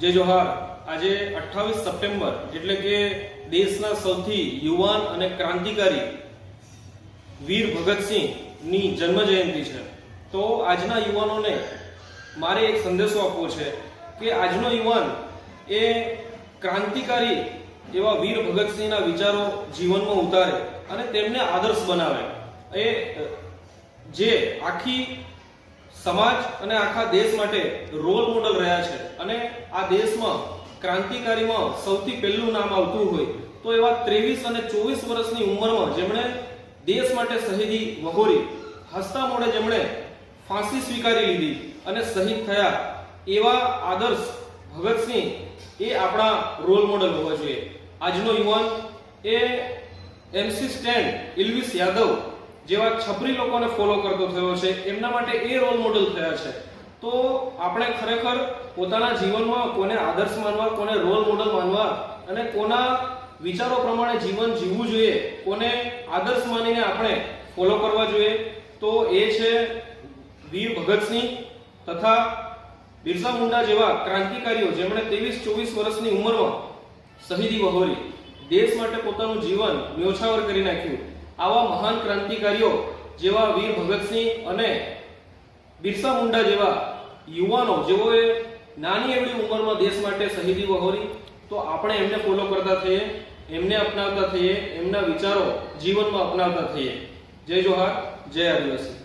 જય જોહાર. આજે અઠ્ઠાવીસ સપ્ટેમ્બર એટલે કે દેશના સૌથી યુવાન અને ક્રાંતિકારી વીર ભગતસિંહની જન્મ જયંતિ છે. તો આજના યુવાનોને મારે એક સંદેશો આપવો છે કે આજનો યુવાન એ ક્રાંતિકારી એવા વીર ભગતસિંહના વિચારો જીવનમાં ઉતારે અને તેમને આદર્શ બનાવે. એ, જે આખી સમાજ અને આખા દેશ માટે રોલ મોડલ રહ્યા છે. અને આ દેશમાં ક્રાંતિકારીમાં સૌથી પહેલું નામ આવતું હોય તો એવા ત્રેવીસ અને ચોવીસ વર્ષની ઉંમરમાં જેમણે દેશ માટે શહીદી વહોરી હસતા મોડે જેમણે ફાંસી સ્વીકારી લીધી અને શહીદ થયા એવા આદર્શ ભગતસિંહ એ આપણા રોલ મોડલ હોવા જોઈએ. આજનો યુવાન એ એમસી સ્ટેન્ડ ઇલ્વિસ યાદવ જેવા છપરી લોકોને ફોલો કરતો થયો છે, એમના માટે એ રોલ મોડલ થયા છે. તો આપણે ખરેખર પોતાના જીવનમાં કોને આદર્શ માનવા, કોને રોલ મોડલ માનવા અને કોના વિચારો પ્રમાણે જીવન જીવવું જોઈએ, કોને આદર્શ માનીને આપણે ફોલો કરવા જોઈએ, તો એ છે વીર ભગતસિંહ તથા બિરસા મુંડા જેવા ક્રાંતિકારીઓ જેમણે ત્રેવીસ ચોવીસ વર્ષની ઉંમરમાં શહીદી વહોરી. દેશ માટે પોતાનું જીવન ન્યોછાવર કરી નાખ્યું. આવા મહાન ક્રાંતિકારીઓ જેવા વીર ભગતસિંહ અને બિરસા મુંડા જેવા યુવાનો, જેઓએ નાની એવડી ઉંમરમાં દેશ માટે શહીદી વહોરી, તો આપણે એમને ફોલો કરતા થઈએ, એમને અપનાવતા થઈએ, એમના વિચારો જીવનમાં અપનાવતા થઈએ. જય જોહાર, જય આદિવાસી.